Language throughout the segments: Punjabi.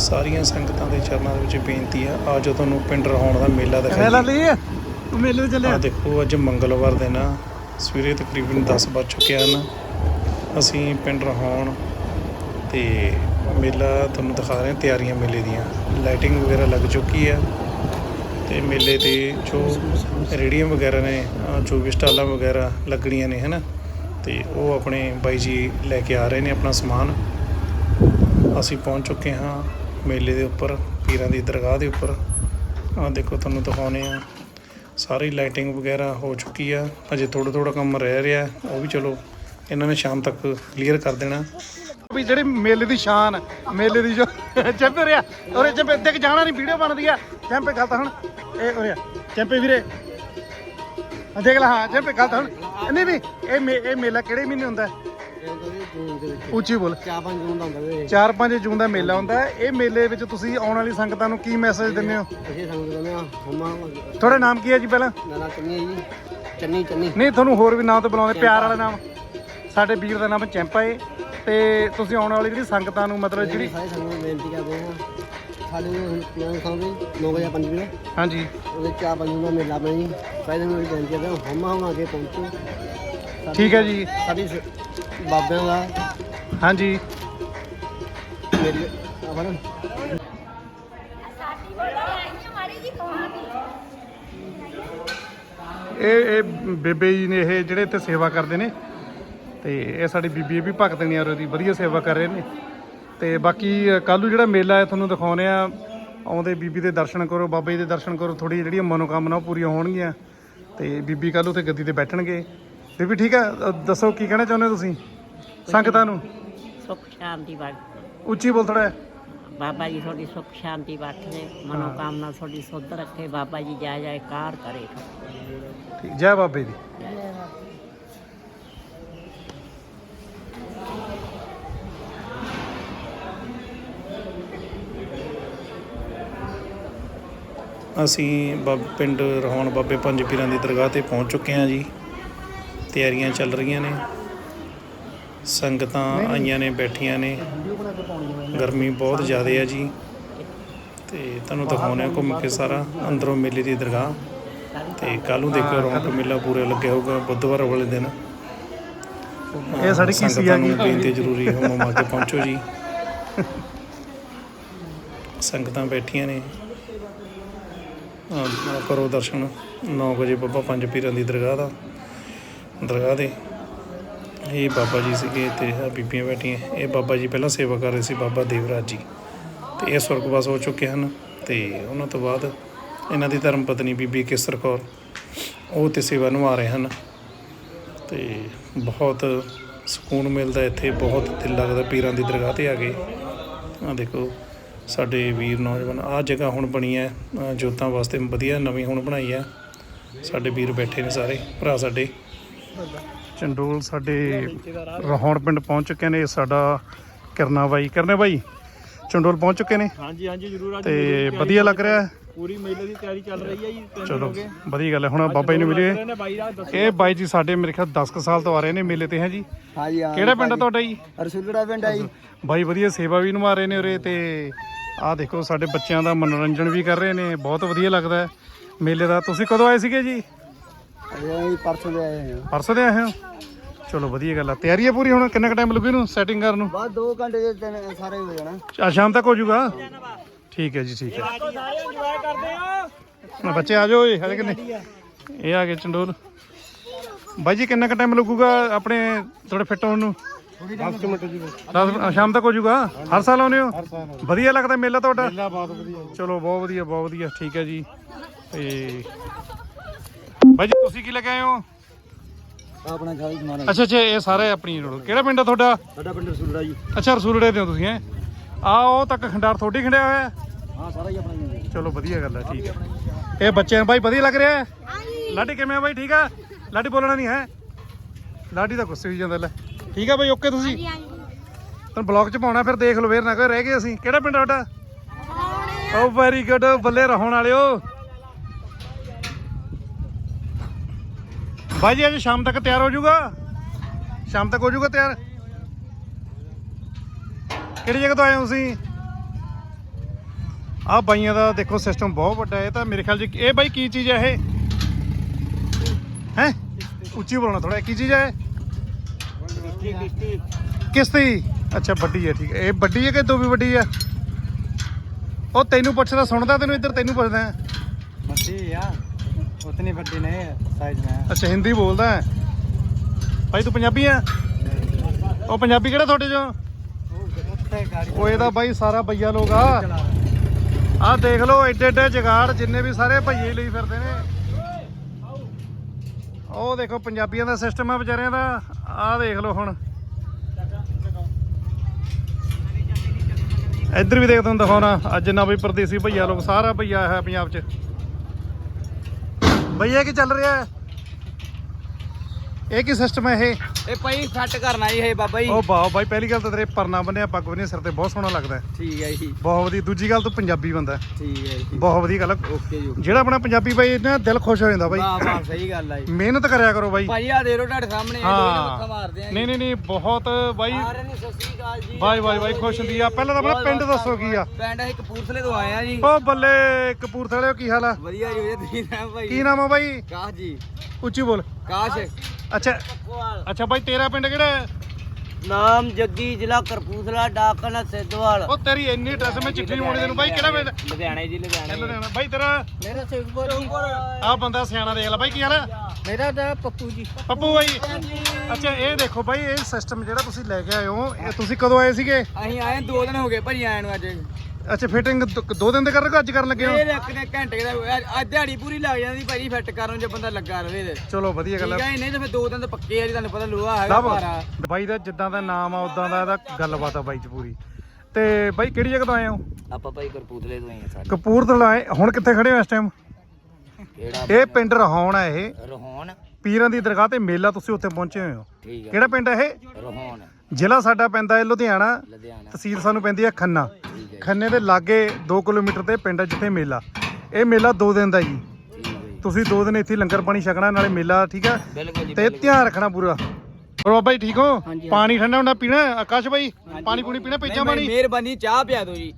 ਸਾਰੀਆਂ ਸੰਗਤਾਂ ਦੇ ਚਰਨਾਂ ਦੇ ਵਿੱਚ ਬੇਨਤੀ ਆ ਆ ਜੋ ਤੁਹਾਨੂੰ ਪਿੰਡ ਰਹਾਉਣ ਦਾ ਮੇਲਾ ਮੇਲਾ ਦਿਖਾਈ ਲਈ ਤੂੰ ਮੇਲੇ ਤੇ ਆ ਚੱਲਿਆ ਦੇਖੋ ਅੱਜ ਮੰਗਲਵਾਰ ਦਿਨ ਆ। ਸਵੇਰੇ ਤਕਰੀਬਨ 10 ਵੱਜ ਚੁੱਕੇ ਹਨ। ਅਸੀਂ ਪਿੰਡ ਰਹਾਉਣ ਤੇ ਮੇਲਾ ਤੁਹਾਨੂੰ ਦਿਖਾ ਰਹੇ ਹਾਂ ਤਿਆਰੀਆਂ ਮੇਲੇ ਦੀਆਂ। ਲਾਈਟਿੰਗ ਵਗੈਰਾ ਲੱਗ ਚੁੱਕੀ ਆ ਤੇ ਮੇਲੇ ਤੇ ਜੋ ਰੇੜੀਆਂ ਵਗੈਰਾ ਨੇ ਜੋ ਵੀ ਸਟਾਲਾਂ ਵਗੈਰਾ ਲੱਗਣੀਆਂ ਨੇ ਹਨਾ? ਤੇ ਉਹ ਆਪਣੇ ਬਾਈ ਜੀ ਲੈ ਕੇ ਆ ਰਹੇ ਨੇ ਆਪਣਾ ਸਮਾਨ। ਅਸੀਂ ਪਹੁੰਚ ਚੁੱਕੇ ਹਾਂ। ਮੇਲੇ ਦੇ ਉੱਪਰ, ਪੀਰਾਂ ਦੀ ਦਰਗਾਹ ਦੇ ਉੱਪਰ। ਆ ਦੇਖੋ ਤੁਹਾਨੂੰ ਦਿਖਾਉਨੇ ਆ ਸਾਰੀ ਲਾਈਟਿੰਗ ਵਗੈਰਾ ਹੋ ਚੁੱਕੀ ਆ। ਅਜੇ ਥੋੜਾ ਥੋੜਾ ਕੰਮ ਰਹਿ ਰਿਹਾ ਉਹ ਵੀ ਚਲੋ, ਇਹਨਾਂ ਨੇ ਸ਼ਾਮ ਤੱਕ ਕਲੀਅਰ ਕਰ ਦੇਣਾ। ਵੀ ਜਿਹੜੇ ਮੇਲੇ ਦੀ ਸ਼ਾਨ, ਮੇਲੇ ਦੀ ਜੋ ਚੈਂਪੇ ਰਿਆ ਔਰੇ ਚੈਂਪੇ ਦੇਖ ਜਾਣਾ ਨਹੀਂ, ਵੀਡੀਓ ਬਣਦੀ ਆ। ਚੈਂਪੇ ਗੱਲ ਤਾਂ ਹੁਣ, ਇਹ ਔਰੇ ਚੈਂਪੇ ਵੀਰੇ। ਦੇਖ ਲੈ, ਹਾਂ ਚੈਂਪੇ ਗੱਲ ਤਾਂ ਹੁਣ। ਨਹੀਂ ਨਹੀਂ, ਇਹ ਇਹ ਮੇਲਾ ਕਿਹੜੇ ਮਹੀਨੇ ਹੁੰਦਾ? ਉੱਚੀ ਬੋਲ। ਚਾਹ ਪੰਜ ਹੁੰਦਾ ਹੁੰਦਾ ਵੇ। 4-5 ਜੂਨ ਦਾ ਮੇਲਾ ਹੁੰਦਾ ਹੈ। ਇਹ ਮੇਲੇ ਵਿੱਚ ਤੁਸੀਂ ਆਉਣ ਵਾਲੀ ਸੰਗਤਾਂ ਨੂੰ ਕੀ ਮੈਸੇਜ ਦਿੰਦੇ ਹੋ? ਅਸੀਂ ਸਾਨੂੰ ਕਹਿੰਦੇ ਆ ਹਮਾ ਤੁਹਾਡਾ ਨਾਮ ਕੀ ਹੈ ਜੀ ਪਹਿਲਾਂ? ਨਾਨਾ ਚੰਨੀ ਹੈ ਜੀ। ਚੰਨੀ ਚੰਨੀ। ਨਹੀਂ ਤੁਹਾਨੂੰ ਹੋਰ ਵੀ ਨਾਮ ਤੋਂ ਬੁਲਾਉਂਦੇ। ਪਿਆਰ ਵਾਲਾ ਨਾਮ। ਸਾਡੇ ਵੀਰ ਦਾ ਨਾਮ ਚੈਂਪਾ ਏ। ਤੇ ਤੁਸੀਂ ਆਉਣ ਵਾਲੀ ਜਿਹੜੀ ਸੰਗਤਾਂ ਨੂੰ ਮਤਲਬ ਜਿਹੜੀ ਜਿਹੜੀ ਸਾਰੇ ਸਾਨੂੰ ਬੇਨਤੀ ਕਰਦੇ ਆ ਸਾਡੇ ਹੁਣ ਪਿਆਰ ਖਾਂਦੇ 9 ਵਜੇ 5 ਵਜੇ। ਹਾਂਜੀ। ਉਹਦੇ ਚਾਹ ਪੰਜ ਹੁੰਦਾ ਮੇਲਾ ਆਪਣਾ ਜੀ। ਸਾਰੇ ਨੂੰ ਬੇਨਤੀ ਕਰਦੇ ਆ ਹਮਾ ਹਮਾ ਕੇ ਪਹੁੰਚੋ। ਸਾਡੀ- ਠੀਕ ਹੈ ਜੀ। ਸਾਡੀ ਸ- ਬਾਬਿਆਂ ਦਾ। ਹਾਂਜੀ। ਆਪਣਾ ਇਹ ਇਹ ਬੇਬੇ ਜੀ ਨੇ ਇਹ ਜਿਹੜੇ ਇੱਥੇ ਸੇਵਾ ਕਰਦੇ ਨੇ ਤੇ ਇਹ ਸਾਡੀ ਬੀਬੀ ਇਹ ਵੀ ਭਗਤਣੀਆਂ ਉਹਦੀ ਵਧੀਆ ਸੇਵਾ ਕਰ ਰਹੇ ਨੇ। ਤੇ ਬਾਕੀ ਕੱਲ੍ਹ ਨੂੰ ਜਿਹੜਾ ਮੇਲਾ ਹੈ ਤੁਹਾਨੂੰ ਦਿਖਾਉਨੇ ਆ ਆਉਂਦੇ ਬੀਬੀ ਦੇ ਦਰਸ਼ਨ ਕਰੋ ਬਾਬਾ ਜੀ ਦੇ ਦਰਸ਼ਨ ਕਰੋ। ਥੋੜੀ ਜਿਹੜੀਆਂ ਮਨੋਕਾਮਨਾ ਪੂਰੀਆਂ ਹੋਣਗੀਆਂ। ਤੇ ਬੀਬੀ ਕੱਲ੍ਹ ਉੱਥੇ ਗੱਦੀ ਤੇ ਬੈਠਣਗੇ। ਬੀਬੀ ਠੀਕ ਆ ਦੱਸੋ ਕੀ ਕਹਿਣਾ ਚਾਹੁੰਦੇ ਹੋ ਤੁਸੀਂ? ਸੰਗਤਾਂ ਨੂੰ? ਸੁੱਖ ਸ਼ਾਂਤੀ ਬਖ ਉੱਚੀ ਬੋਲ ਥੋੜਾ ਬਾਬਾ ਜੀ ਤੁਹਾਡੀ ਸੁੱਖ ਸ਼ਾਂਤੀ ਬਖਸ਼ੇ ਮਨੋਕਾਮਨਾ ਤੁਹਾਡੀ ਸੁੱਧ ਰੱਖੇ ਬਾਬਾ ਜੀ ਜਾ ਜਾਏ ਕਾਰ ਕਰੇ। ਠੀਕ ਜੈ ਬਾਬੇ ਦੀ। ਅਸੀਂ ਬਾਬ ਪਿੰਡ ਰਹਾਉਣ ਬਾਬੇ ਪੰਜ ਪੀਰਾਂ ਦੀ ਦਰਗਾਹ ਤੇ ਪਹੁੰਚ ਚੁੱਕੇ ਹਾਂ ਜੀ। ਤਿਆਰੀਆਂ ਚੱਲ ਰਹੀਆਂ ਨੇ। ਸੰਗਤਾਂ ਆਈਆਂ ਨੇ ਬੈਠੀਆਂ ਨੇ। ਗਰਮੀ ਬਹੁਤ ਜ਼ਿਆਦਾ ਹੈ ਜੀ। ਤੇ ਤੁਹਾਨੂੰ ਦਿਖਾਉਂਦੇ ਹਾਂ ਘੁੰਮ ਕੇ ਸਾਰਾ ਅੰਦਰੋਂ ਮੇਲੇ ਦੀ ਦਰਗਾਹ। ਤੇ ਕੱਲ ਨੂੰ ਦੇਖੋ ਰੌਣਕ ਮੇਲਾ ਪੂਰਾ ਲੱਗਿਆ ਹੋਊਗਾ ਬੁੱਧਵਾਰ ਵਾਲੇ ਦਿਨ। ਇਹ ਸਾਡੀ ਕੀ ਸੀ ਆ ਗਈ ਬੇਨਤੀ ਜ਼ਰੂਰੀ ਹੁਕਮ ਮਾ ਕੇ ਪਹੁੰਚੋ ਜੀ। ਸੰਗਤਾਂ ਬੈਠੀਆਂ ਨੇ। ਕਰੋ ਦਰਸ਼ਨ। 9 ਵਜੇ ਬਾਬਾ ਪੰਜ ਪੀਰਾਂ ਦੀ ਦਰਗਾਹ ਦਾ ਦਰਗਾਹ ਦੇ। ਇਹ ਬਾਬਾ ਜੀ ਸੀਗੇ ਤੇ ਆਹ ਬੀਬੀਆਂ ਬੈਠੀਆਂ। ਇਹ ਬਾਬਾ ਜੀ ਪਹਿਲਾਂ ਸੇਵਾ ਕਰ ਰਹੇ ਸੀ ਬਾਬਾ ਦੇਵਰਾਜ ਜੀ। ਤੇ ਇਹ ਸੁਰਗਵਾਸ ਹੋ ਚੁੱਕੇ ਹਨ ਤੇ ਉਹਨਾਂ ਤੋਂ ਬਾਅਦ ਇਹਨਾਂ ਦੀ ਧਰਮ ਪਤਨੀ ਬੀਬੀ ਕੇਸਰ ਕੌਰ, ਉਹ ਤੇ ਸੇਵਾ ਨਿਭਾ ਰਹੇ ਹਨ। ਤੇ ਬਹੁਤ ਸਕੂਨ ਮਿਲਦਾ ਇੱਥੇ, ਬਹੁਤ ਦਿਲ ਲੱਗਦਾ ਪੀਰਾਂ ਦੀ ਦਰਗਾਹ ਤੇ ਆ ਗਏ ਆ ਦੇਖੋ, ਸਾਡੇ ਵੀਰ ਨੌਜਵਾਨ ਆ ਜਗ੍ਹਾ ਹੁਣ ਬਣੀ ਹੈ ਜੋਤਾਂ ਵਾਸਤੇ ਵਧੀਆ ਨਵੀਂ ਹੁਣ ਬਣਾਈ ਹੈ। ਸਾਡੇ ਵੀਰ ਬੈਠੇ ਨੇ ਸਾਰੇ, ਭਰਾ ਸਾਡੇ। ਚੰਡੋਲ ਸਾਡੇ ਰਹਾਉਣ ਪਿੰਡ ਪਹੁੰਚ ਚੁੱਕੇ ਨੇ ਇਹ ਸਾਡਾ ਕਰਨਾ ਬਾਈ ਕਰਨੇ ਬਾਈ ਚੰਡੋਲ ਪਹੁੰਚ ਚੁੱਕੇ ਨੇ। ਹਾਂਜੀ ਹਾਂਜੀ ਜ਼ਰੂਰ ਅੱਜ ਤੇ ਵਧੀਆ ਲੱਗ ਰਿਹਾ। ਪੂਰੀ ਮੇਲੇ ਦੀ ਤਿਆਰੀ ਚੱਲ ਰਹੀ ਹੈ ਜੀ ਚਲੋ ਵਧੀਆ ਗੱਲ ਹੈ। ਹੁਣ ਬਾਬਾ ਜੀ ਨੂੰ ਮਿਲੇ ਇਹ ਬਾਈ ਜੀ ਸਾਡੇ ਮੇਰੇ ਖਿਆਲ 10 ਕੁ ਸਾਲ ਤੋਂ ਆ ਰਹੇ ਨੇ ਮੇਲੇ ਤੇ ਹੈ ਜੀ? ਹਾਂ ਜੀ ਹਾਂ ਕਿਹੜਾ ਪਿੰਡ ਆ ਤੁਹਾਡਾ ਜੀ? ਰਸੂਲੜਾ ਪਿੰਡ ਆ ਜੀ। ਬਾਈ ਵਧੀਆ ਸੇਵਾ ਵੀ ਨਿਭਾ ਰਹੇ ਨੇ ਉਰੇ ਤੇ ਆਹ ਦੇਖੋ ਸਾਡੇ ਬੱਚਿਆਂ ਦਾ ਮਨੋਰੰਜਨ ਵੀ ਕਰ ਰਹੇ ਨੇ ਬਹੁਤ ਵਧੀਆ ਲੱਗਦਾ ਹੈ। ਮੇਲੇ ਦਾ ਤੁਸੀਂ ਕਦੋਂ ਆਏ ਸੀਗੇ ਜੀ? ਅਸੀਂ ਪਰਸੋਂ ਦੇ ਆਏ ਹਾਂ। ਪਰਸੋਂ ਦੇ ਆਏ ਹੋ? ਚਲੋ ਵਧੀਆ ਗੱਲ ਆ। ਤਿਆਰੀ ਹੈ ਪੂਰੀ ਹੁਣ? ਕਿੰਨਾ ਕੁ ਟਾਈਮ ਲੱਗੂ ਇਹਨੂੰ ਸੈਟਿੰਗ ਕਰਨ ਨੂੰ? ਬਾਅਦ 2 ਘੰਟੇ ਦੇ ਤਿੰਨ ਸਾਰੇ ਹੋ ਜਾਣਾ। ਆ ਸ਼ਾਮ ਤੱਕ ਹੋ ਜਾਊਗਾ? ਠੀਕ ਹੈ ਜੀ ਠੀਕ ਹੈ। ਨਾ ਬੱਚੇ ਆ ਜਾਓ ਇਹ ਹਲੇ ਕਿੰਨੇ? ਇਹ ਆ ਗਏ ਚੰਡੋਲ। ਬਾਈ ਜੀ ਕਿੰਨਾ ਕੁ ਟਾਈਮ ਲੱਗੂਗਾ ਆਪਣੇ ਥੋੜੇ ਫਿੱਟ ਹੋਣ ਨੂੰ? 10 ਮਿੰਟ ਜੀ ਸ਼ਾਮ ਤੱਕ ਹੋ ਜਾਊਗਾ? ਹਰ ਸਾਲ ਆਉਂਦੇ ਹੋ? ਵਧੀਆ ਲੱਗਦਾ ਮੇਲਾ ਤੁਹਾਡਾ? ਮੇਲਾ ਬਹੁਤ ਵਧੀਆ ਚਲੋ ਬਹੁਤ ਵਧੀਆ ਬਹੁਤ ਵਧੀਆ। ਠੀਕ ਹੈ ਜੀ। ਤੇ ਬਾਈ ਜੀ ਤੁਸੀਂ ਕੀ ਲੈ ਕੇ ਆਏ ਹੋ? ਆਪਣਾ ਖਾਲੀ ਸਮਾਨ ਅੱਛਾ ਅੱਛਾ ਇਹ ਸਾਰੇ ਆਪਣੀ ਰੋਡ ਕਿਹੜਾ ਪਿੰਡ ਆ ਤੁਹਾਡਾ? ਸਾਡਾ ਪਿੰਡ ਰਸੂਲੜਾ ਜੀ। ਅੱਛਾ ਰਸੂਲੜੇ ਦੇ ਹੋ ਤੁਸੀਂ ਹੈ? ਆ ਉਹ ਤੱਕ ਖੰਡਾਰ ਥੋੜੀ ਖੰਡਿਆ ਹੋਇਆ ਹੈ? ਹਾਂ ਸਾਰਾ ਹੀ ਆਪਣਾ ਹੀ ਹੈ ਚਲੋ ਵਧੀਆ ਗੱਲ ਹੈ ਠੀਕ ਹੈ। ਇਹ ਬੱਚਿਆਂ ਨੂੰ ਬਾਈ ਵਧੀਆ ਲੱਗ ਰਿਹਾ ਹੈ? ਲਾਡੀ ਕਿਵੇਂ ਆ ਬਾਈ? ਠੀਕ ਆ? ਲਾਡੀ ਬੋਲਣਾ ਨਹੀਂ ਹੈ? ਲਾਡੀ ਤਾਂ ਗੁੱਸੇ ਹੋਈ ਜਾਂਦਾ ਲੈ। ਠੀਕ ਆ ਬਾਈ ਓਕੇ ਤੁਸੀਂ? ਤੁਹਾਨੂੰ ਬਲੌਗ ਚ ਪਾਉਣਾ ਫਿਰ ਦੇਖ ਲਓ ਫੇਰ ਨਾ ਕੋਈ ਰਹਿ ਗਏ ਅਸੀਂ। ਕਿਹੜਾ ਪਿੰਡ ਆ ਤੁਹਾਡਾ? ਓ ਵੈਰੀ ਗੁੱਡ ਬੱਲੇ ਰਹਣ ਵਾਲਿਓ। ਭਾਈ ਜੀ, ਅੱਜ ਸ਼ਾਮ ਤੱਕ ਤਿਆਰ ਹੋ ਜਾਊਗਾ? ਸ਼ਾਮ ਤੱਕ ਹੋ ਜਾਊਗਾ ਤਿਆਰ? ਕਿਹੜੀ ਜਗ੍ਹਾ ਤੋਂ ਆਏ ਹੋ ਤੁਸੀਂ? ਆ ਬਾਈਆਂ ਦਾ ਦੇਖੋ ਸਿਸਟਮ ਬਹੁਤ ਵੱਡਾ ਹੈ ਤਾਂ ਮੇਰੇ ਖਿਆਲ 'ਚ ਇਹ ਬਾਈ ਕੀ ਚੀਜ਼ ਹੈ ਇਹ? ਹੈ? ਉੱਚੀ ਬੋਲਣਾ ਥੋੜਾ ਕੀ ਚੀਜ਼ ਹੈ? ਕਿਸ਼ਤੀ। ਅੱਛਾ, ਵੱਡੀ ਹੈ, ਠੀਕ ਹੈ। ਇਹ ਵੱਡੀ ਹੈ ਕਿ ਦੋ ਵੀ ਵੱਡੀ ਹੈ? ਉਹ ਤੈਨੂੰ ਪੁੱਛਦਾ, ਸੁਣਦਾ ਤੈਨੂੰ ਇੱਧਰ, ਤੈਨੂੰ ਪੁੱਛਦਾ। ਵੱਡੀ ਆ। ਉਤਨੀ ਵੱਡੀ ਨਹੀਂ ਸਾਈਜ਼ में ਅੱਛਾ, ਹਿੰਦੀ ਬੋਲਦਾ ਹੈ। ਭਾਈ, ਤੂੰ ਪੰਜਾਬੀ ਆ ਉਹ ਪੰਜਾਬੀ ਕਿਹੜਾ ਤੁਹਾਡੇ ਚੋਂ? ਉਹ ਇਹਦਾ ਬਾਈ, ਸਾਰਾ ਬਈਆ ਲੋਕ ਆ। ਆਹ ਦੇਖ ਲਓ, ਐਡੇ ਐਡੇ ਜਗਾੜ ਜਿੰਨੇ ਵੀ ਸਾਰੇ ਭਈਏ ਲਈ ਫਿਰਦੇ ਨੇ। ਉਹ ਦੇਖੋ, ਪੰਜਾਬੀਆਂ ਦਾ ਸਿਸਟਮ ਆ, ਵਿਚਾਰਿਆਂ ਦਾ। ਆਹ ਦੇਖ ਲਓ ਹੁਣ। ਇੱਧਰ ਵੀ ਦੇਖ, ਤੁਹਾਨੂੰ ਦਿਖਾਉਣਾ। ਅੱਜ ਜਿੰਨਾ ਵੀ ਪਰਦੇਸੀ ਭਈਆ ਲੋਕ, ਸਾਰਾ ਭਈਆ ਹੈ ਪੰਜਾਬ 'ਚ। ਭਈਆ ਕੀ ਚੱਲ ਰਿਹਾ? ਹੈ ਇਹ ਕੀ ਸਿਸਟਮ ਹੈ ਇਹ? ਇਹ ਭਾਈ ਸੈੱਟ ਕਰਨਾ ਜੀ ਇਹ ਬਾਬਾ ਜੀ। ਉਹ ਵਾਹ ਬਾਈ ਪਹਿਲੀ ਗੱਲ ਤਾਂ ਤੇਰੇ ਪਰਨਾ ਬੰਨਿਆ ਪੱਗ ਬੰਨਿਆ ਸਿਰ ਤੇ ਬਹੁਤ ਸੋਹਣਾ ਲੱਗਦਾ ਹੈ। ਠੀਕ ਹੈ ਜੀ। ਬਹੁਤ ਵਧੀਆ। ਦੂਜੀ ਗੱਲ ਤੂੰ ਪੰਜਾਬੀ ਬੰਦਾ ਹੈ। ਠੀਕ ਹੈ ਜੀ। ਬਹੁਤ ਵਧੀਆ ਗੱਲ। ਹੈ। ਓਕੇ ਜੀ ਜਿਹੜਾ ਆਪਣਾ ਪੰਜਾਬੀ ਬਾਈ ਨਾ ਦਿਲ ਖੁਸ਼ ਹੋ ਜਾਂਦਾ ਬਾਈ। ਵਾਹ ਵਾਹ ਸਹੀ ਗੱਲ ਆ ਜੀ। ਮਿਹਨਤ ਕਰਿਆ ਕਰੋ ਬਾਈ। ਭਾਈ ਆ ਦੇ ਰੋ ਤੁਹਾਡੇ ਸਾਹਮਣੇ ਇਹ ਦੋਵੇਂ ਮੱਥਾ ਮਾਰਦੇ ਆ ਨਹੀਂ ਨਹੀਂ ਨਹੀਂ ਬਹੁਤ ਬਾਈ। ਸਾਰਿਆਂ ਨੂੰ ਸਤਿ ਸ੍ਰੀ ਅਕਾਲ ਜੀ। ਬਾਈ ਬਾਈ ਬਾਈ ਖੁਸ਼ ਹੁੰਦੀ ਆ। ਪਹਿਲਾਂ ਤਾਂ ਆਪਣਾ ਪਿੰਡ ਦੱਸੋ ਕੀ ਆ। ਪਿੰਡ ਅਸੀਂ ਕਪੂਰਥਲੇ ਤੋਂ ਆਏ ਆ ਜੀ। ਉਹ ਬੱਲੇ ਕਪੂਰਥਲੇ ਕੀ ਹਾਲ ਆ? ਵਧੀਆ ਜੀ ਵਧੀਆ। ਤੁਸੀਂ ਨਾ ਭਾਈ? ਕੀ ਨਾਮ ਆ ਬਾਈ? ਕਾਸ਼ ਜੀ। ਉੱਚੀ ਬੋਲ। ਕਾਸ਼। ਅੱਛਾ। ਅੱਛਾ ਬਾਈ ਤੇਰਾ ਪਿੰਡ ਕਿਹੜਾ ਹੈ? ਨਾਮ ਜੱਗੀ ਜ਼ਿਲ੍ਹਾ ਕਰਪੂਥਲਾ ਡਾਕਨ ਸਿੱਧਵਾਲ। ਉਹ ਤੇਰੀ ਇੰਨੀ ਡਰੈਸ ਮੈਂ ਚਿੱਠੀ ਨਹੀਂ ਮੋੜੀ ਤੈਨੂੰ ਬਾਈ ਕਿਹੜਾ ਪਿੰਡ? ਲੁਧਿਆਣੇ ਜੀ ਲੁਧਿਆਣੇ। ਲੁਧਿਆਣਾ ਬਾਈ ਤੇਰਾ ਮੇਰਾ ਸਿੱਖਪੁਰ ਜੀ। ਆ ਬੰਦਾ ਸਿਆਣਾ ਦੇਖ ਲੈ ਬਾਈ ਕੀ ਹਾਲ ਆ ਮੇਰਾ ਤਾਂ ਪੱਪੂ ਜੀ। ਪੱਪੂ ਬਾਈ। ਅੱਛਾ ਇਹ ਦੇਖੋ ਬਾਈ ਇਹ ਸਿਸਟਮ ਜਿਹੜਾ ਤੁਸੀਂ ਲੈ ਕੇ ਆਏ ਹੋ ਇਹ ਤੁਸੀਂ ਕਦੋਂ ਆਏ ਸੀਗੇ? ਅਸੀਂ ਆਏ ਦੋ ਦਿਨ ਹੋ ਗਏ ਭਾਜੀ ਆਏ ਨੂੰ ਅੱਜ। ਅੱਛਾ ਫਿਟਿੰਗ ਦੋ ਦਿਨ ਦੇ ਕਰਨ ਅੱਜ ਕਰਨ ਲੱਗੇ ਹੋ? ਇਹ ਇੱਕ ਨੇ ਘੰਟੇ ਦਾ ਅੱਜ ਦਿਹਾੜੀ ਪੂਰੀ ਲੱਗ ਜਾਂਦੀ ਭਾਜੀ ਫਿੱਟ ਕਰਨ ਜੇ ਬੰਦਾ ਲੱਗਾ ਰਵੇ ਤੇ। ਚਲੋ ਵਧੀਆ ਗੱਲ ਹੈ ਨਹੀਂ ਤਾਂ ਫਿਰ ਦੋ ਦਿਨ ਤਾਂ ਪੱਕੇ ਆ ਜੀ ਤੁਹਾਨੂੰ ਪਤਾ ਲੋਹਾ ਹੈਗਾ ਭਾਰਾ। ਬਾਈ ਦਾ ਜਿੱਦਾਂ ਦਾ ਨਾਮ ਆ ਉਦਾਂ ਦਾ ਇਹਦਾ ਗੱਲਬਾਤ ਆ ਬਾਈ ਚ ਪੂਰੀ। ਤੇ ਬਾਈ ਕਿਹੜੀ ਜਗ੍ਹਾ ਤੋਂ ਆਏ ਹੋ? ਆਪਾਂ ਭਾਈ ਕਰਪੂਤਲੇ ਤੋਂ ਹੀ ਆ ਸਾਰੇ ਕਪੂਰਥਲਾ ਆਏ। ਹੁਣ ਕਿੱਥੇ ਖੜੇ ਹੋ ਇਸ ਟਾਈਮ ਇਹ ਪਿੰਡ ਰਹਾਉਣ ਆ ਇਹ। ਰੋਹਣ ਪੀਰਾਂ ਦੀ ਦਰਗਾਹ ਤੇ ਮੇਲਾ ਤੁਸੀਂ ਉੱਥੇ ਪਹੁੰਚੇ ਹੋਏ ਹੋ। ਠੀਕ ਕਿਹੜਾ ਪਿੰਡ ਹੈ ਇਹ? ਰੋਹਣ ਜ਼ਿਲ੍ਹਾ ਸਾਡਾ ਪੈਂਦਾ ਹੈ ਲੁਧਿਆਣਾ। ਲੁਧਿਆਣਾ। ਤਹਿਸੀਲ ਸਾਨੂੰ ਪੈਂਦੀ ਹੈ ਖੰਨਾ। ਖੰਨੇ ਦੇ ਲਾਗੇ 2 ਕਿਲੋਮੀਟਰ ਤੇ ਪਿੰਡ ਹੈ ਜਿੱਥੇ ਮੇਲਾ। ਇਹ ਮੇਲਾ 2 ਦਿਨ ਦਾ ਜੀ। ਠੀਕ ਹੈ ਜੀ। ਤੁਸੀਂ 2 ਦਿਨ ਇੱਥੇ ਲੰਗਰ ਪਾਣੀ ਛਕਣਾ ਨਾਲੇ ਮੇਲਾ ਠੀਕ ਹੈ? ਬਿਲਕੁਲ ਜੀ ਤੇ ਧਿਆਨ ਰੱਖਣਾ ਪੂਰਾ। ਹੋਰ ਬਾਬਾ ਜੀ ਠੀਕ ਹੋ? ਪਾਣੀ ਠੰਡਾ ਹੁੰਦਾ ਪੀਣਾ? ਆਕਾਸ਼ ਬਾਈ ਪਾਣੀ ਪੂਣੀ ਪੀਣਾ ਪੀਚਾ ਪਾਣੀ? ਮਿਹਰਬਾਨੀ ਚਾਹ ਪਿਆ ਦਿਓ ਜੀ।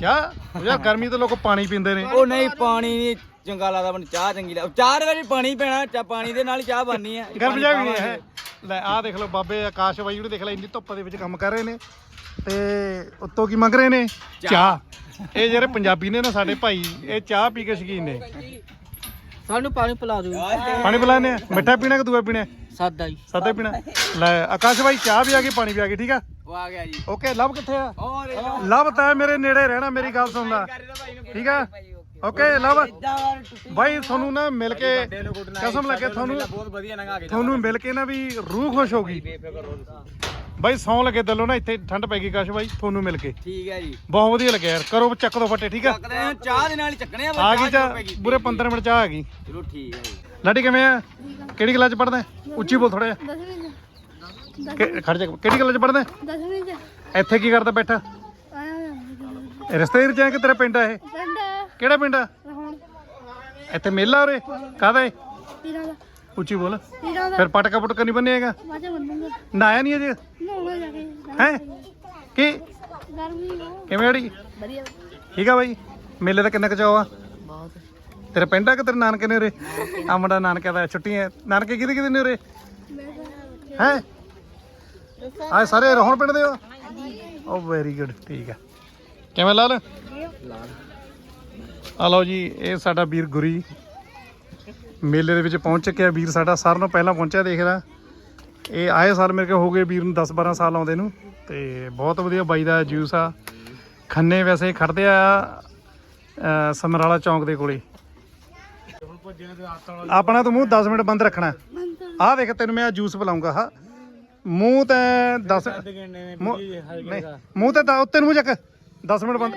ਚਾਹ? ਯਾਰ ਗਰਮੀ ਤੇ ਲੋਕ ਪਾਣੀ ਪੀਂਦੇ ਨੇ। ਉਹ ਨਹੀਂ ਪਾਣੀ ਨਹੀਂ ਚੰਗਾ ਲੱਗਦਾ ਮੈਨੂੰ ਚਾਹ ਚੰਗੀ ਲੱਗ ਚਾਹ ਦੇ ਵਿੱਚ ਪਾਣੀ ਪੈਣਾ ਚਾ ਪਾਣੀ ਦੇ ਨਾਲ ਹੀ ਚਾਹ ਬਣਨੀ ਹੈ। ਗਰਮ ਜਾ ਵੀ ਨਹੀਂ ਹੈ। ਲੈ ਆਹ ਦੇਖ ਲਓ ਬਾਬੇ ਆਕਾਸ਼ ਬਾਈ ਜਿਹੜੇ ਦੇਖ ਲੈ ਇੰਨੀ ਧੁੱਪ ਦੇ ਵਿੱਚ ਕੰਮ ਕਰ ਰਹੇ ਨੇ। ਤੇ ਉੱਤੋਂ ਕੀ ਮੰਗ ਰਹੇ ਨੇ? ਚਾਹ। ਇਹ ਜਿਹੜੇ ਪੰਜਾਬੀ ਨੇ ਨਾ ਸਾਡੇ ਭਾਈ ਇਹ ਚਾਹ ਪੀ ਕੇ ਸ਼ਕੀਨ ਨੇ। ਸਾਨੂੰ ਪਾਣੀ ਪਿਲਾ ਦਿਓ। ਪਾਣੀ ਪਿਲਾਣੇ ਆ। ਮਿੱਠਾ ਪੀਣਾ ਕਿ ਦੂਆ ਪੀਣਾ? ਸਾਦਾ ਜੀ ਸਾਦਾ ਪੀਣਾ। ਲੈ ਆਕਾਸ਼ ਬਾਈ ਚਾਹ ਵੀ ਆ ਗਈ ਪਾਣੀ ਵੀ ਆ ਗਈ ਠੀਕ ਆ? ਉਹ ਆ ਗਿਆ ਜੀ। ਓਕੇ ਲਵ ਕਿੱਥੇ ਆ? ਲਵ ਤਾਂ ਮੇਰੇ ਨੇੜੇ ਰਹਿਣਾ ਮੇਰੀ ਗੱਲ ਸੁਣ ਲੈ ਠੀਕ ਆ? ਓਕੇ ਲਵ ਬਾਈ ਤੁਹਾਨੂੰ ਨਾ ਮਿਲ ਕੇ ਕਸਮ ਲੱਗੇ ਤੁਹਾਨੂੰ ਬਹੁਤ ਵਧੀਆ ਲੰਘਾ ਕੇ ਤੁਹਾਨੂੰ ਮਿਲ ਕੇ ਨਾ ਵੀ ਰੂਹ ਖੁਸ਼ ਹੋ ਗਈ। ਬਾਈ ਸੌਂ ਲੱਗੇ ਦਿਲੋਂ ਨਾ ਇੱਥੇ ਠੰਡ ਪੈ ਗਈ ਕਾਸ਼ ਬਾਈ ਤੁਹਾਨੂੰ ਮਿਲ ਕੇ। ਠੀਕ ਹੈ ਜੀ। ਬਹੁਤ ਵਧੀਆ ਲੱਗਿਆ ਯਾਰ ਕਰੋ ਚੱਕ ਦੋ ਫੱਟੇ ਠੀਕ ਆ? ਚੱਕਦੇ ਆ ਚਾਹ ਦੇ ਨਾਲ ਹੀ ਚੱਕਣੇ ਆ ਆ ਗਈ ਚਾ ਪੂਰੇ 15 ਮਿੰਟ ਚਾਹ ਆ ਗਈ। ਚਲੋ ਠੀਕ ਹੈ ਜੀ। ਲਾਡੀ ਕਿਵੇਂ ਆ? ਕਿਹੜੀ ਕਲਾਸ ਚ ਪੜਦਾ ਉੱਚੀ ਬੋਲ ਥੋੜਾ ਜਿਹਾ। ਚ। ਖੜ ਜਾ ਕਿਹੜੀ ਕਲਾਸ ਚ ਪੜਦਾ ਚ। ਇੱਥੇ ਕੀ ਕਰਦਾ ਬੈਠਾ? ਰਸਤੇ ਵਿੱਚ ਆ ਕਿ ਤੇਰਾ ਪਿੰਡ ਆ ਇਹ? ਪਿੰਡ ਕਿਹੜਾ ਪਿੰਡ ਆ? ਇੱਥੇ ਮੇਲਾ ਉਰੇ? ਕਾਹਦਾ ਏ? ਪੀਰਾਂ ਦਾ। ਉੱਚੀ ਬੋਲ। ਪੀਰਾਂ ਦਾ। ਫਿਰ ਪਟਕਾ ਪੁਟਕਾ ਨਹੀਂ ਬੰਨੇਗਾ ਵਾਜਾ ਬੰਨੂਗਾ ਨਾਇਆ ਨਹੀਂ ਅਜੇ? ਨਹਾਉਣਾ ਜਾ ਕੇ। ਹੈ? ਕੀ? ਗਰਮੀ ਕਿਵੇਂ ਅੜੀ? ਵਧੀਆ। ਠੀਕ ਆ ਬਾਈ। ਮੇਲੇ ਦਾ ਕਿੰਨਾ ਕੁ ਚਾਅ ਆ? ਬਹੁਤ। ਤੇਰੇ ਪਿੰਡ ਆ ਕਿ ਤੇਰੇ ਨਾਨਕੇ ਨੇ ਉਰੇ? ਆ ਮੁੰਡਾ ਨਾਨਕੇ ਦਾ ਛੁੱਟੀਆਂ। ਨਾਨਕੇ ਕਿਹਦੇ ਕਿਹਦੇ ਨੇ ਉਰੇ? ਹੈ? ਆ ਸਾਰੇ ਰੋਹਣ ਪਿੰਡ ਦੇ ਹੋ? ਓ ਵੈਰੀ ਗੁੱਡ ਠੀਕ ਆ। ਕਿਵੇਂ ਲਾਲ? ਆ ਲਓ ਜੀ ਇਹ ਸਾਡਾ ਵੀਰ ਗੁਰੀ। ਮੇਲੇ ਦੇ ਵਿੱਚ ਪਹੁੰਚ ਚੁੱਕਿਆ ਵੀਰ ਸਾਡਾ। ਸਾਰਿਆਂ ਨੂੰ ਪਹਿਲਾਂ ਪਹੁੰਚਿਆ ਦੇਖ ਲਾ ਇਹ ਆਏ ਸਾਲ ਮੇਰੇ ਕੋਲ ਹੋ ਗਏ ਵੀਰ ਨੂੰ 10 12 ਸਾਲ ਆਉਂਦੇ ਨੂੰ। ਤੇ ਬਹੁਤ ਵਧੀਆ ਬਾਈ ਦਾ ਜੂਸ ਆ। ਖੰਨੇ ਵੈਸੇ ਖੜਦੇ ਆ ਸਮਰਾਲਾ ਚੌਂਕ ਦੇ ਕੋਲੇ। ਆਪਣਾ ਤੂੰ ਮੂੰਹ 10 ਮਿੰਟ ਬੰਦ ਰੱਖਣਾ। ਆਹ ਦੇਖ ਤੈਨੂੰ ਮੈਂ ਜੂਸ ਪਿਲਾਉਂਗਾ ਹਾਂ। ਮੂੰਹ ਤੇ 10 ਮੂੰਹ ਤੇ ਉੱਤੇ ਨੂੰ ਮੂੰਹ ਚੱਕ। 10 ਮਿੰਟ ਬੰਦ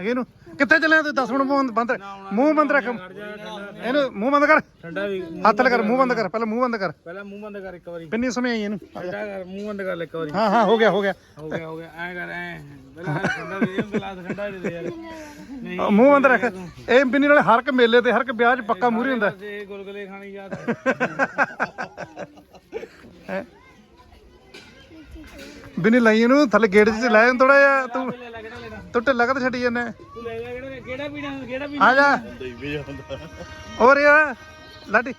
ਹੈਗੇ ਨੂੰ? ਕਿੱਥੇ ਚੱਲਿਆ ਤੂੰ? 10 ਮਿੰਟ ਬੰਦ ਬੰਦ ਮੂੰਹ ਬੰਦ ਰੱਖ। ਇਹਨੂੰ ਮੂੰਹ ਬੰਦ ਕਰ। ਠੰਡਾ ਵੀ ਹੱਥ ਲ ਕਰ ਮੂੰਹ ਬੰਦ ਕਰ। ਪਹਿਲਾਂ ਮੂੰਹ ਬੰਦ ਕਰ। ਪਹਿਲਾਂ ਮੂੰਹ ਬੰਦ ਕਰ ਇੱਕ ਵਾਰੀ। ਕਿੰਨੀ ਸਮੇਂ ਆਈ ਇਹਨੂੰ? ਠੰਡਾ ਕਰ ਮੂੰਹ ਬੰਦ ਕਰ ਲੈ ਇੱਕ ਵਾਰੀ। ਹਾਂ ਹਾਂ ਹੋ ਗਿਆ ਹੋ ਗਿਆ। ਹੋ ਗਿਆ ਹੋ ਗਿਆ। ਐ ਕਰ ਐ। ਪਹਿਲਾਂ ਠੰਡਾ ਦੇ ਦੇ ਗਲਾਸ ਠੰਡਾ ਦੇ ਦੇ ਯਾਰ। ਨਹੀਂ ਅਹ ਮੂੰਹ ਬੰਦ ਰੱਖ। ਇਹ ਬਿੰਨੀ ਨਾਲ ਹਰ ਇੱਕ ਮੇਲੇ ਤੇ ਹਰ ਇੱਕ ਵਿਆਹ 'ਚ ਪੱਕਾ ਮੂਹਰੇ ਹੁੰਦਾ। ਜੇ ਗੁਲਗੁਲੇ ਖਾਣੀ ਯਾਦ ਹੈ? ਬਿੰਨੀ ਲਾਈ ਇਹਨੂੰ ਥੱਲੇ ਗੇਟ 'ਚ ਲਾਇਆ ਥੋੜਾ ਜਿਹਾ ਤੂੰ। ਤੂੰ ਢਿੱਲਾ ਕਦ ਛੱਡੀ ਜਾਂਦਾ? ਆ ਜਾ। ਹੋਰ ਯਾਰ ਲਾਡੀ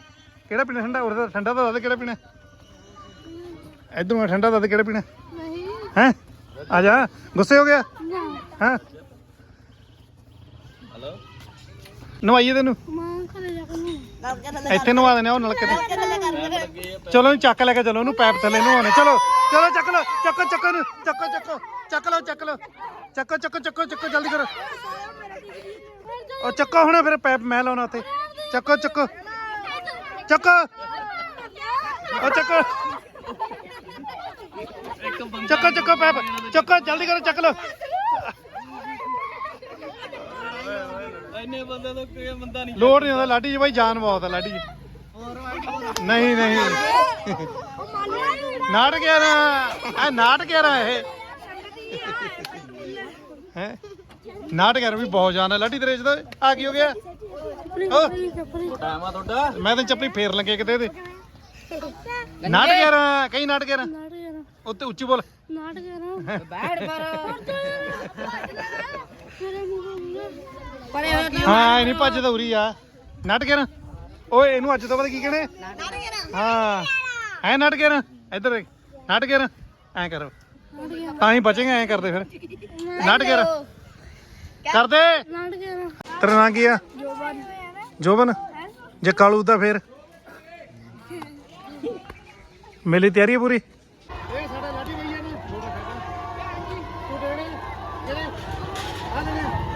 ਕਿਹੜਾ ਪੀਣਾ ਠੰਡਾ? ਹੋਰ ਤਾਂ ਠੰਡਾ ਤਾਂ ਦੱਸ ਕਿਹੜਾ ਪੀਣਾ? ਇਧਰੋਂ ਠੰਡਾ ਦੱਸ ਕਿਹੜਾ ਪੀਣਾ? ਨਹੀਂ। ਹੈ? ਆ ਜਾ। ਗੁੱਸੇ ਹੋ ਗਿਆ? ਹਾਂ? ਨਵਾਈਏ ਤੈਨੂੰ? ਮਾਂ ਘਰੇ ਜਾ ਕੇ ਨੂੰ ਇੱਥੇ ਨਵਾ ਦੇਣੇ ਉਹ ਨਲਕੇ ਤੇ। ਚਲੋ ਇਹਨੂੰ ਚੱਕ ਲੈ ਕੇ ਚਲੋ ਇਹਨੂੰ ਪੈਪ ਥੱਲੇ ਨਵਾਉਣੇ। ਚਲੋ ਚਲੋ ਚੱਕ ਲਓ, ਚੱਕੋ ਚੱਕੋ ਇਹਨੂੰ, ਚੱਕੋ ਚੱਕੋ, ਚੱਕ ਲਓ ਚੱਕ ਲਓ। ਚੱਕੋ ਚੱਕੋ ਚੱਕੋ ਚੱਕੋ, ਜਲਦੀ ਕਰੋ। ਉਹ ਚੱਕੋ ਹੁਣ, ਫਿਰ ਪੈਪ ਮੈਂ ਲਾਉਣਾ ਉੱਥੇ। ਚੱਕੋ ਚੱਕੋ। ਚੱਕੋ। ਉਹ ਚੱਕੋ। ਚੱਕੋ ਚੱਕੋ ਪੈਪ। ਚੱਕੋ, ਜਲਦੀ ਕਰੋ, ਚੱਕ ਲਓ। ਇੰਨੇ ਬੰਦੇ ਤੋਂ ਕੋਈ ਬੰਦਾ ਨਹੀਂ ਲੋੜ ਨਹੀਂ ਹੁੰਦਾ ਲਾਡੀ ਜੀ ਬਾਈ ਜਾਨ ਬਹੁਤ ਹੈ ਲਾਡੀ ਜੀ। ਨਹੀਂ ਨਹੀਂ। ਨਾਟ ਗਿਆ ਨਾ ਇਹ ਨਾਟ ਗਿਆ ਨਾ ਇਹ। ਹੈ? ਨਾਟ ਗਿਆ ਵੀ ਬਹੁਤ ਜਾਨ ਹੈ ਲਾਡੀ ਤੇਰੇ ਚ ਤਾਂ ਆ ਕੀ ਹੋ ਗਿਆ? ਓ, ਟਾਈਮ ਆ ਤੁਹਾਡਾ ਮੈਂ ਤਾਂ ਚੱਪਲੀ ਫੇਰ ਲੱਗੇ ਕਿਤੇ ਤੇ ਨਾਟ ਗਿਆ ਨਾ ਕਈ ਨਾਟ ਗਿਆ ਨਾ ਨਾਟ ਗਿਆ ਉੱਤੇ ਉੱਚੀ ਬੋਲ। ਨਾਟ ਗਿਆ ਨਾ ਬੈਠ ਮੇਰੇ ਹਾਂ ਇਹ ਨਹੀਂ ਭੱਜਦਾ ਉਰੀ ਆ। ਨਟ ਗਿਆ ਨਾ। ਓਏ ਇਹਨੂੰ ਅੱਜ ਤੋਂ ਬਾਅਦ ਕੀ ਕਹਣੇ? ਹਾਂ। ਐ ਨਟ ਗਿਆ ਨਾ। ਇੱਧਰ ਦੇਖ। ਨਟ ਗਿਆ ਨਾ। ਐ ਕਰੋ। ਤਾਂ ਹੀ ਬਚੇਗਾ ਐ ਕਰਦੇ ਫਿਰ। ਨਟ ਗਿਆ ਨਾ। ਕਰਦੇ? ਨਾਟ ਗਿਆ ਨਾ ਤੇਰਾ ਨਾਂ ਕੀ ਆ? ਜੋਬਨ। ਜੋਬਨ ਜੇ ਕਾਲੂ ਦਾ ਫੇਰ। ਮੇਲੀ ਤਿਆਰੀ ਹੈ ਪੂਰੀ? ਇਹ ਸਾਡਾ ਲਾਡੀ ਭਈਆ ਨੇ। ਤੂੰ ਦੇਣੇ। ਜਿਹੜੇ ਆ ਲੈਣੇ ਪੱਕਾ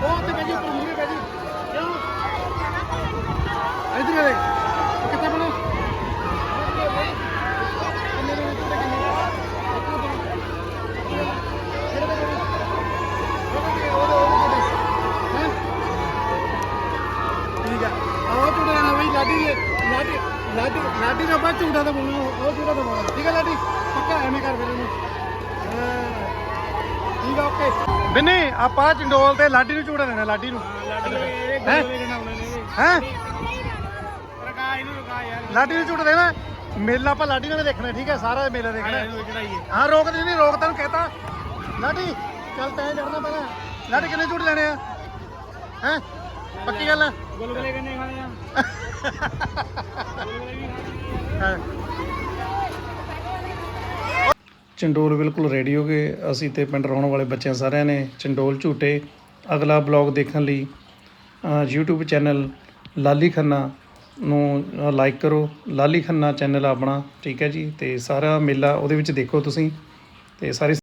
ਉਹ ਤੇ ਬੈਜੀ ਉੱਪਰ ਮੂਰੇ ਬੈਜੀ ਕਿਉਂ? ਇਧਰ ਦੇ ਕਿੱਥੇ ਬਣਾ? ਠੀਕ ਆ। ਆਹ ਝੂਟਾ ਲੈਣਾ ਲਾਡੀ ਲਾਡੀ ਲਾਡੀ ਲਾਡੀ ਦਾ ਬਾ ਝੂਟਾ ਤਾਂ ਬੋਲਣਾ ਉਹ ਝੂਠਾ ਤਾਂ ਬੋਲਣਾ ਠੀਕ ਆ ਲਾਡੀ ਪੱਕਾ ਐਵੇਂ ਕਰ ਫਿਰ ਇਹਨੂੰ ਹਾਂ। ਠੀਕ ਆ ਬਿੰਨੀ ਆਪਾਂ ਚੰਡੋਲ ਤੇ ਲਾਡੀ ਨੂੰ ਝੂਟਾ ਦੇਣਾ ਲਾਡੀ ਨੂੰ। ਹੈ ਹੈ? ਲਾਡੀ ਨੂੰ ਝੂਟਾ ਦੇਣਾ। ਮੇਲਾ ਆਪਾਂ ਲਾਡੀ ਨਾਲ ਦੇਖਣਾ ਠੀਕ ਹੈ? ਸਾਰਾ ਮੇਲਾ ਦੇਖਣਾ। ਹਾਂ ਰੋਕ ਦੇ ਨਹੀਂ ਰੋਕ ਤੈਨੂੰ ਕਹਤਾ। ਲਾਡੀ ਚੱਲ ਤੈਂ ਚੜਨਾ ਪਹਿਲਾਂ। ਲਾਡੀ ਕਿੰਨੇ ਝੂਟੇ ਲੈਣੇ ਆ? ਹੈ? ਪੱਕੀ ਗੱਲ ਆ? ਗੁਲਗੁਲੇ ਕਿੰਨੇ ਖਾਣੇ ਆ। ਹਾਂ। ਚੰਡੋਲ ਬਿਲਕੁਲ ਰੈਡੀ ਹੋ ਗਏ। ਅਸੀਂ ਤੇ ਪਿੰਡ ਰਹਿਣ ਵਾਲੇ ਬੱਚਿਆਂ ਸਾਰਿਆਂ ਨੇ ਚੰਡੋਲ ਝੂਟੇ। ਅਗਲਾ ਬਲੌਗ ਦੇਖਣ ਲਈ ਅ, YouTube ਚੈਨਲ ਲਾਲੀ ਖੰਨਾ ਨੂੰ ਲਾਈਕ ਕਰੋ। ਲਾਲੀ ਖੰਨਾ ਚੈਨਲ ਆਪਣਾ ਠੀਕ ਹੈ ਜੀ? ਤੇ ਸਾਰਾ ਮੇਲਾ ਉਹਦੇ ਵਿੱਚ ਦੇਖੋ ਤੁਸੀਂ। ਤੇ ਸਾਰੇ